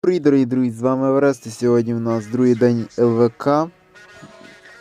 Привіт, дорогі друзі, з вами Еверест, і сьогодні у нас другий день ЛВК.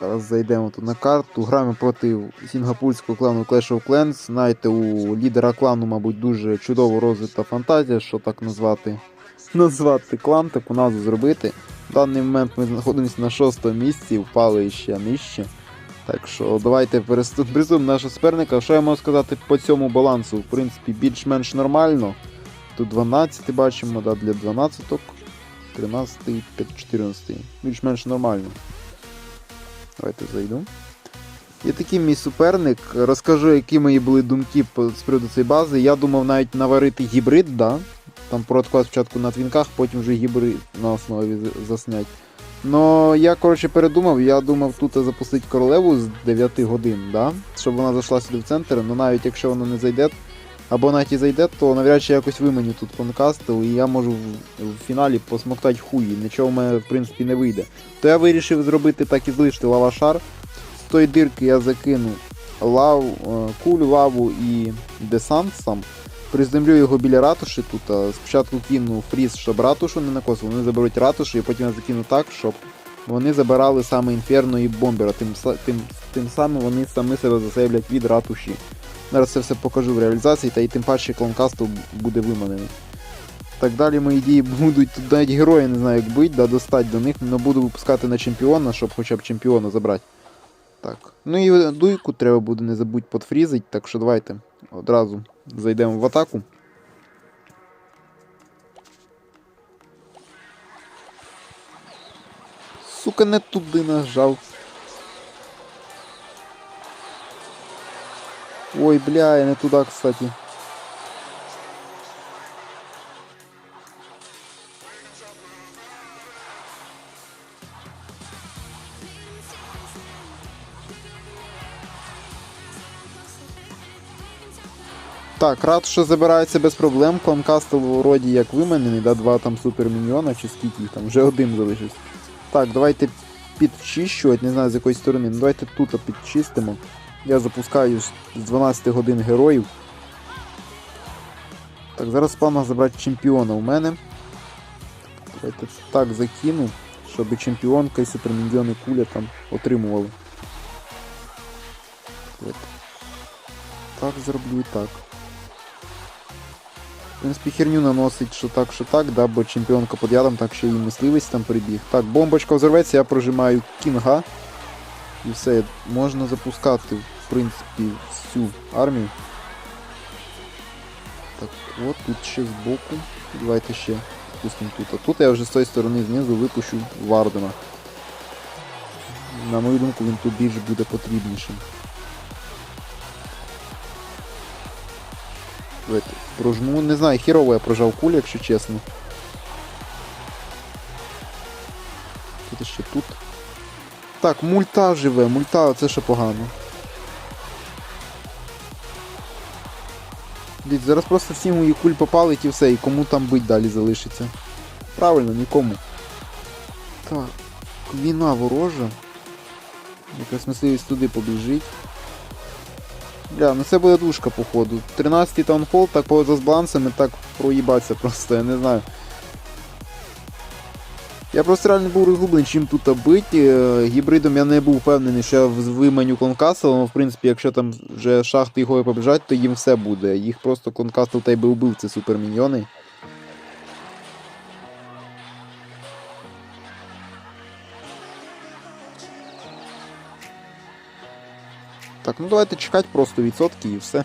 Зараз зайдемо тут на карту. Граємо проти сінгапурського клану Clash of Clans. Знаєте, у лідера клану, мабуть, дуже чудово розвита фантазія, що так назвати. Назвати клан, таку назву зробити. В даний момент ми знаходимося на шостому місці, впали ще нижче. Так що давайте переступимо нашого суперника. Що я можу сказати по цьому балансу? В принципі, більш-менш нормально. Тут 12 бачимо, да, для 12, 13, 14. Більш-менш нормально. Давайте зайду. І такий мій суперник. Розкажу, які мої були думки з приводу цієї бази. Я думав навіть наварити гібрид, да? Там протокол спочатку на твінках, потім вже гібрид на основі заснять. Но я, коротше, передумав, я думав тут запустити королеву з 9 годин, да? щоб вона зайшла сюди в центр, але навіть якщо вона не зайде, або навіть і зайде, то навряд чи якось виманю тут конкастил, і я можу в, фіналі посмоктати хуї. Нічого в мене, в принципі, не вийде. То я вирішив зробити так і залишити лавашар. З тої дирки я закину лав, е, кулю, лаву і десант сам. Приземлю його біля ратуші тут. а Спочатку кину фріз, щоб ратушу не накосив, вони заберуть ратушу, і потім я закину так, щоб вони забирали саме інферно і бомбера. Тим, тим, тим самим вони самі себе засейвлять від ратуші. Зараз це все покажу в реалізації, та і тим паче клонкасту буде виманений. Так далі мої дії будуть тут навіть герої не знаю як бить, да, достать до них, але буду випускати на чемпіона, щоб хоча б чемпіона забрати. Так. Ну і дуйку треба буде не забудь подфрізить, так що давайте одразу зайдемо в атаку. Сука, не туди нажав. Ой, бля, я не туда, кстати. Так, що забирається без проблем. Кланкастл вроді як вименений, да, два там суперміньйона чи скільки їх там, вже один залишився. Так, давайте підчищувати, не знаю з якої сторони. Ну давайте тут підчистимо. Я запускаю з 12 годин героїв. Так, зараз плану забрати чемпіона у мене. Давайте так закину, щоб чемпіонка і супермільйони куля там отримували. Давайте. Так зроблю і так. В принципі, херню наносить, що так, що так, да, бо чемпіонка під ядом, так ще і мисливець там прибіг. Так, бомбочка взорветься, я прожимаю кінга. І все, можна запускати, в принципі, всю армію. Так, от тут ще збоку. Давайте ще пустимо тут. А тут я вже з тої сторони знизу випущу Вардена. На мою думку, він тут більш буде потрібнішим. Давайте прожму. Не знаю, хірово я прожав кулю, якщо чесно. Тут ще тут. Так, мульта живе, мульта, це ще погано. Дивіться, зараз просто всі мої куль попалить і все, і кому там бить далі залишиться. Правильно, нікому. Так, квіна ворожа. Якась мисливість туди побіжить. Бля, ну це буде душка, походу. 13-й таунхол, так поза з балансами, так проїбаться просто, я не знаю. Я просто реально був розгублений, чим тут бить. Е, Гібридом я не був впевнений, що я в- виманю клонкастл, але в принципі, якщо там вже шахти його побіжать, то їм все буде. Їх просто клонкастл та й би убив, це суперміньйони. Так, ну давайте чекати просто відсотки і все.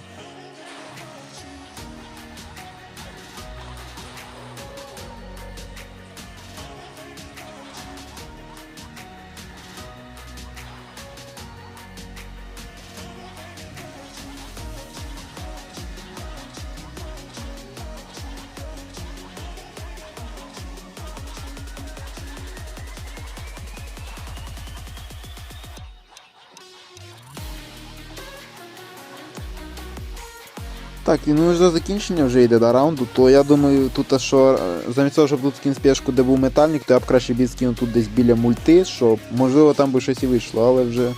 Так, ну вже закінчення вже йде до раунду, то я думаю, тут що е, замість того, щоб тут скин спешку, де був метальник, то я б краще б скинув тут десь біля мульти, щоб можливо там би щось і вийшло, але вже.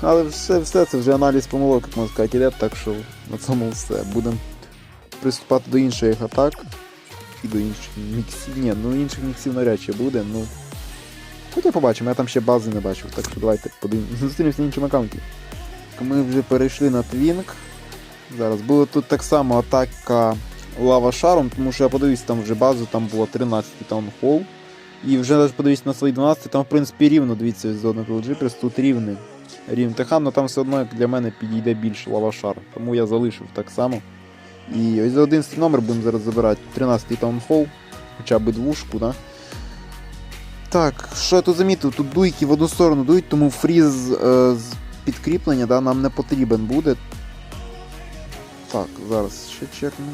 Але все, все це вже аналіз помилок, як можна сказати, іде, так що на цьому все. Будемо приступати до інших атак. і до інших міксів. Ні, ну інших міксів навряд чи буде, ну. Хоча побачимо, я там ще бази не бачив, так що давайте подивимося. Зустрінемося на іншому аккаунті. Ми вже перейшли на Твінк. Зараз було тут так само атака лава шаром, тому що я подивився там вже базу, там було 13 таунхол. І вже навіть подивився на свої 12, там в принципі рівно, дивіться, з одного Джиперс, тут рівний. Рівень ТХ, але там все одно для мене підійде більше лавашар. Тому я залишив так само. І ось за 11 номер будемо зараз забирати 13-й таунхол, хоча б двушку, да? Так, що я тут замітив? Тут дуйки в одну сторону дують, тому фріз е, з підкріплення да, нам не потрібен буде. Так, зараз ще чекну.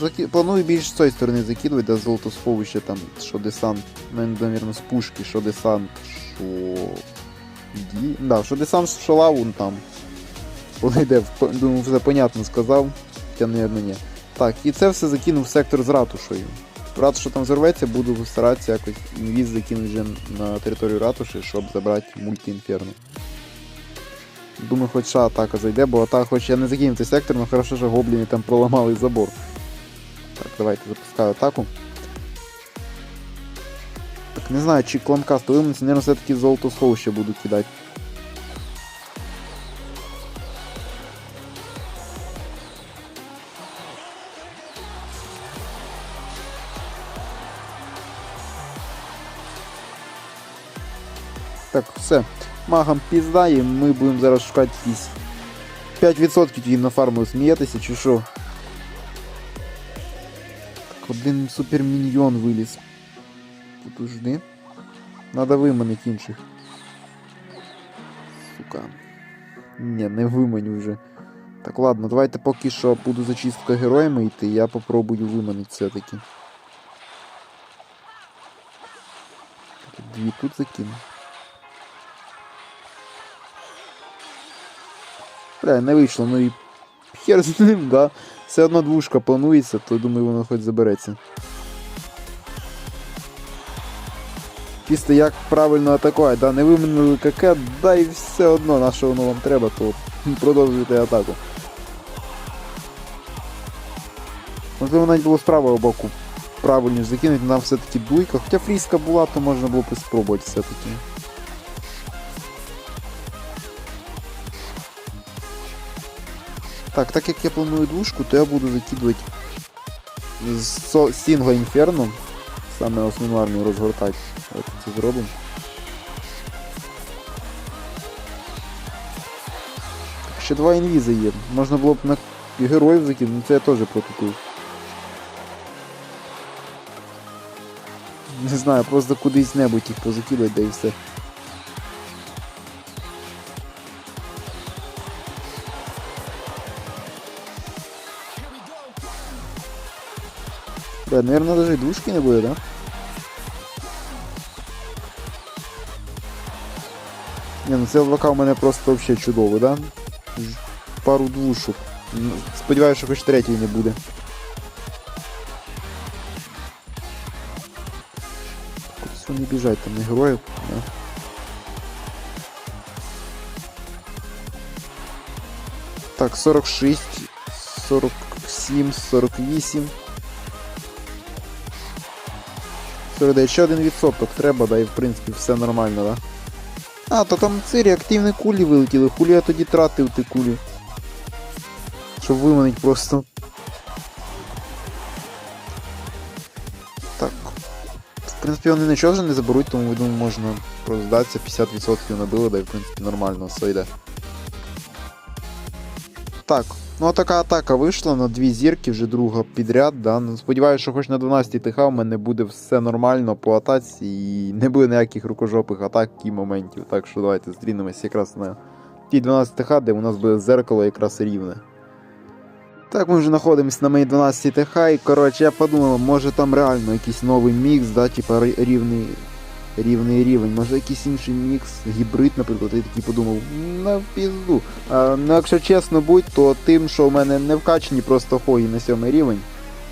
Заки... Планую більш з цієї сторони закидувати, де золотосховище там, що десант. Ну, навірно, з пушки, що десант, що. Ді... Да, що десант, що лаву там. Воно йде, думаю, все понятно сказав. Хоча, навірно, ні. Так, і це все закинув в сектор з ратушею. Ратуша там зарветься, буду старатися якось інвіз закинути вже на територію ратуші, щоб забрати мульті-інферно. Думаю, хоч ша атака зайде, бо атака, хоч я не закинув цей сектор, але хорошо, що гобліни там проламали забор. Так, давайте запускаю атаку. Так, не знаю, чи кланкаст вимиться, наверное, все-таки золото сховище буду кидати. Так, все. Магам пізда, і ми будемо зараз шукати якісь 5% тоді на фарму сміятися, чи що? Так, один суперміньйон виліз. Подожди. Надо виманити інших. Сука. Ні, не виманю вже. Так, ладно, давайте поки що буду зачистка героями йти, я попробую виманити все-таки. Дві тут закину. Бля, не вийшло, ну і хер з ним, да. Все одно двушка планується, то думаю, воно хоч забереться. Чисто як правильно атакувати, да, не виминули КК, да і все одно, на що воно вам треба, то продовжуйте атаку. Можливо, навіть було з правого боку правильніше закинути, нам все-таки дуйка. Хоча фрізка була, то можна було б спробувати все-таки. Так, так як я планую двушку, то я буду закидувати з Сінго Інферно. Саме основну армію розгортати. Давайте це зробимо. Ще два інвізи є. Можна було б на героїв закинути, ну це я теж протупив. Не знаю, просто кудись небудь їх позакидати, да і все. Наверное, даже и двушки не буде, да? Не, ну це ЛВК у мене просто вообще чудово, да? Пару двушок. Ну, Сподіваюся, що хоч третій не буде. Кудись вони біжать, там не героїв. Да. Так, 46, 47, 48. 49, ще один відсоток треба, да, і в принципі все нормально, да? А, то там ці реактивні кулі вилетіли. Хулі я тоді тратив ті кулі. Щоб виманить просто. Так. В принципі, вони нічого вже не заберуть, тому я думаю, можна просто здатися, 50% набили, да і в принципі нормально все йде. Так, ну а така атака вийшла на дві зірки, вже друга підряд. Да? Ну, Сподіваюся, що хоч на 12 ТХ у мене буде все нормально по атаці і не буде ніяких рукожопих атак і моментів. Так що давайте зустрінемось якраз на тій 12 ТХ, де у нас буде зеркало якраз рівне. Так, ми вже знаходимося на моїй 12 ТХ, і коротше, я подумав, може там реально якийсь новий мікс, да, типа рівний, рівний рівень, може якийсь інший мікс, гібрид, наприклад, я такий подумав, на пізду. А, ну, якщо чесно будь, то тим, що в мене не вкачені просто хої на сьомий рівень.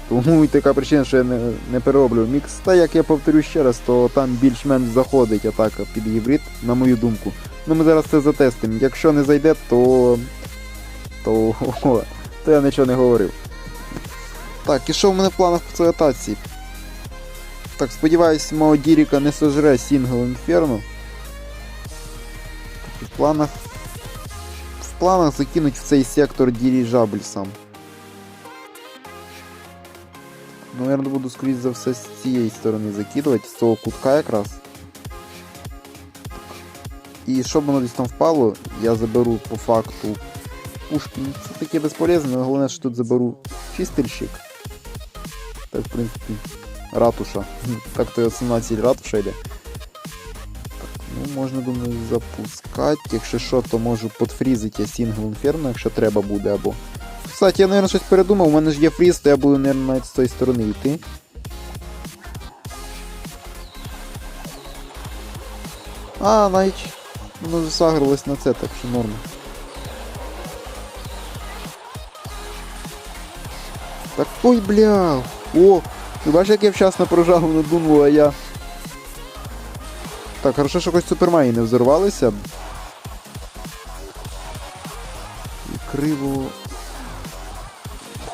Тому і така причина, що я не, не перероблю мікс. Та як я повторю ще раз, то там більш-менш заходить атака під гібрид, на мою думку. Ну ми зараз це затестимо. Якщо не зайде, то. то. то я нічого не говорив. Так, і що в мене в планах по цій атаці? Так, сподіваюсь, мого Діріка не сожре Сінгл Інферно. В планах. В планах закинуть в цей сектор дирижабль сам. Ну, Наверно, буду скоріш за все з цієї сторони закидувати, з цього кутка якраз. І щоб воно десь там впало, я заберу по факту пушки. Це таке безполезне, але головне, що тут заберу чистильщик. Так, в принципі, ратуша. Так то основна ціль ратуша йде. Так, ну можна, думаю, запускати. Якщо що, то можу подфрізити Сінгл Інферно, якщо треба буде, або. Кстати, я, мабуть, щось передумав, у мене ж є фріз, то я буду, мабуть, навіть з тої сторони йти. А, навіть воно засагрилось на це, так що норм. Так ой, бля! О! Ти бачиш, як я вчасно прожав на Дунву, а я. Так, хорошо, що хоч супермаї не взорвалися. І криво.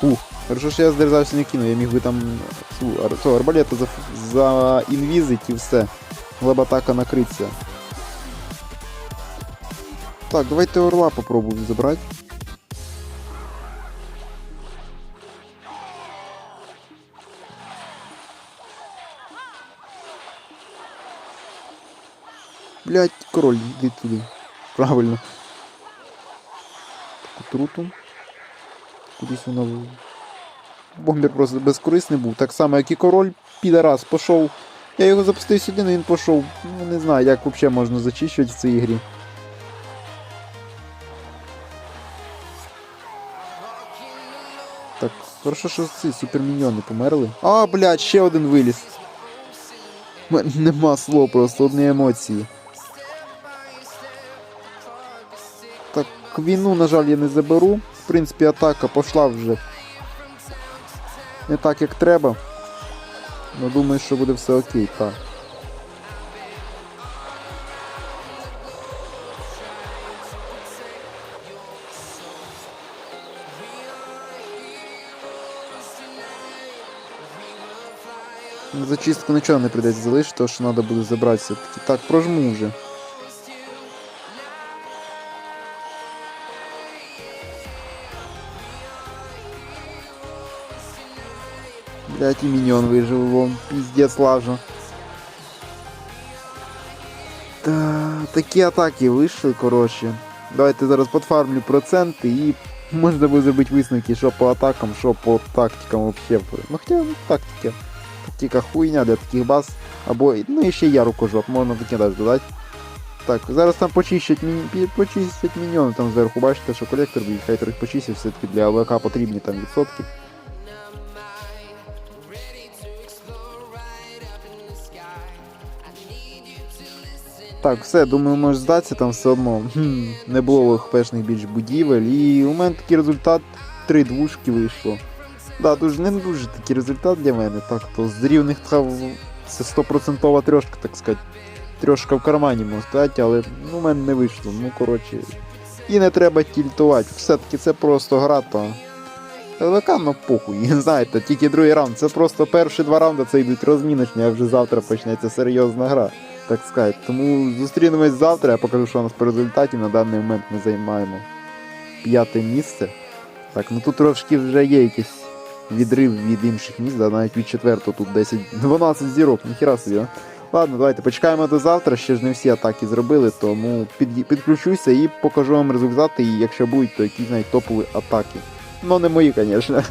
Фух. Хорошо, що я здерзався не кинув, я міг би там цю ар... арбалета за... за інвізить і все. Могла б атака накритися. Так, давайте орла попробую забрати. Блять, король, йди туди. Правильно. Так, отруту. Кудись воно. в- Бомбер просто безкорисний був. Так само, як і король, підарас, пішов. Я його запустив сюди, але він пішов. Ну не знаю, як взагалі можна зачищувати в цій грі. Так, хорошо, що ці суперміньйони померли. А, блядь, ще один виліз. У мене Нема слов, просто одні емоції. Так, війну, на жаль, я не заберу. В принципі, атака пішла вже не так, як треба. Ну, думаю, що буде все окей, так. Зачистку нічого не прийдеться залишити, тому що треба буде забрати все-таки. Так, прожму вже. Блять, и миньон выжил, вон, пиздец лажу. Та, такі атаки вийшли, коротше. Давайте зараз подфармлю проценти і можна буде зробити висновки, що по атакам, що по тактикам вообще. Ну хоча ну, тактика. Тактика хуйня для таких баз. Або, ну і ще я рукожоп, можна таке навіть додати. Так, зараз там почищать, міні... почистять міньйони там зверху, бачите, що колектор хай трохи почистять, все-таки для АВК потрібні там відсотки. Так, все, думаю, може здатися там все одно. Хм, не було хпшних більш будівель. І у мене такий результат три двушки вийшло. Да, дуже не дуже такий результат для мене. Так, то з рівних трав це стопроцентова трьошка, так сказати. Трьошка в кармані можна сказати, але ну, у мене не вийшло. Ну, коротше. І не треба тільтувати. Все-таки це просто гра, то. ЛВК, ну похуй, знаєте, тільки другий раунд. Це просто перші два раунди це йдуть розміночні, а вже завтра почнеться серйозна гра так сказати. Тому зустрінемось завтра, я покажу, що у нас по результаті. На даний момент ми займаємо п'яте місце. Так, ну тут трошки вже є якийсь відрив від інших міст, да, навіть від четвертого тут 10-12 зірок, ніхіра собі, а. Ладно, давайте почекаємо до завтра, ще ж не всі атаки зробили, тому під, підключуся і покажу вам результати, і якщо будуть, то якісь навіть топові атаки. Ну не мої, звісно.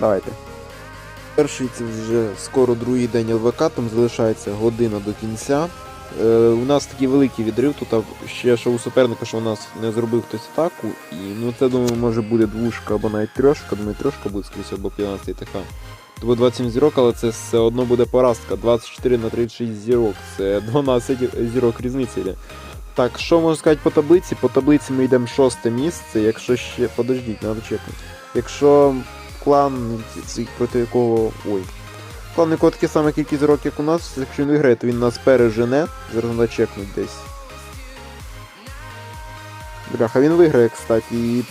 Давайте. Перший це вже скоро другий день ЛВК, там залишається година до кінця. Е, у нас такий великий відрив, тут ще що у суперника, що у нас не зробив хтось атаку. І ну це думаю, може буде двушка або навіть трьошка. Думаю, трьошка буде скрізь або 15 ТХ. То буде 27 зірок, але це все одно буде поразка. 24 на 36 зірок. Це 12 зірок різниці. Так, що можу сказати по таблиці? По таблиці ми йдемо шосте місце. Якщо ще. Подождіть, треба чекнути. Якщо клан, проти якого. Ой. Клан, якого таке саме кількість років, як у нас, якщо він виграє, то він нас пережене. Зараз треба чекнути десь. Бляха, він виграє, кстати, і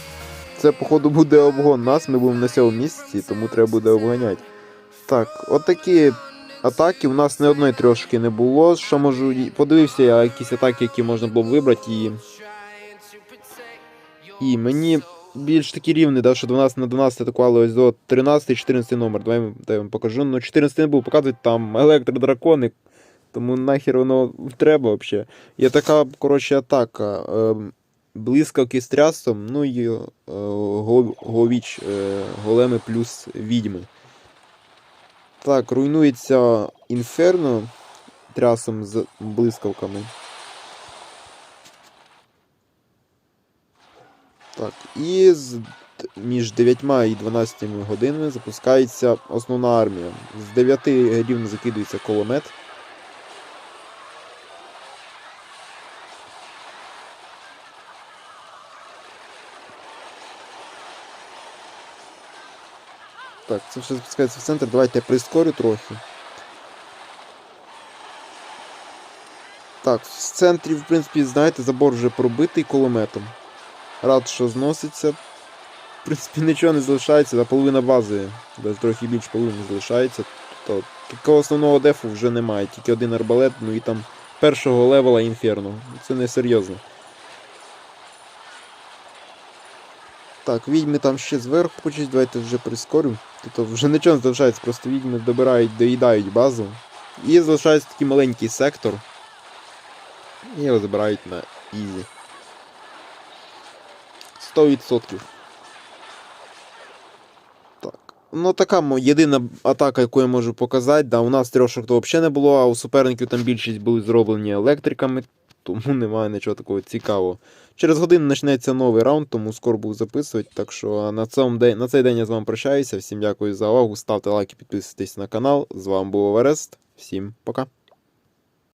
це, походу, буде обгон нас, ми будемо на сьомому місці, тому треба буде обганяти. Так, отакі атаки. У нас не одної трошки не було. Що можу. Подивився я якісь атаки, які можна було б вибрати. І, і мені більш такі рівні, да, що 12 на 12 атакували ось до 13-14 номер. Давай, я- вам покажу. Ну, 14 не був показувати, там електродракони. Тому нахер воно треба взагалі. Є така, коротше, атака. Е, блискавки з трясом, ну і е, го- говіч, е, големи плюс відьми. Так, руйнується інферно трясом з блискавками. Так, і з, між 9 і 12 годинами запускається основна армія. З 9 рівно закидується кулемет. Так, це все запускається в центр. Давайте я прискорю трохи. Так, в центрі, в принципі, знаєте, забор вже пробитий кулеметом. Рад, що зноситься. В принципі, нічого не залишається, а половина бази, навіть трохи більше половини залишається. Тобто такого основного дефу вже немає, тільки один арбалет, ну і там першого левела інферно. Це не серйозно. Так, відьми там ще зверху почуть, давайте вже прискорю. Тобто вже нічого не залишається, просто відьми добирають, доїдають базу. І залишається такий маленький сектор. І його забирають на ізі. 100%. Так. Ну, така єдина атака, яку я можу показати. Да, у нас трьошок то взагалі не було, а у суперників там більшість були зроблені електриками, тому немає нічого такого цікавого. Через годину почнеться новий раунд, тому скоро буду записувати. Так що на, цьому на цей день я з вами прощаюся. Всім дякую за увагу. Ставте лайки, підписуйтесь на канал. З вами був Оверест. Всім пока.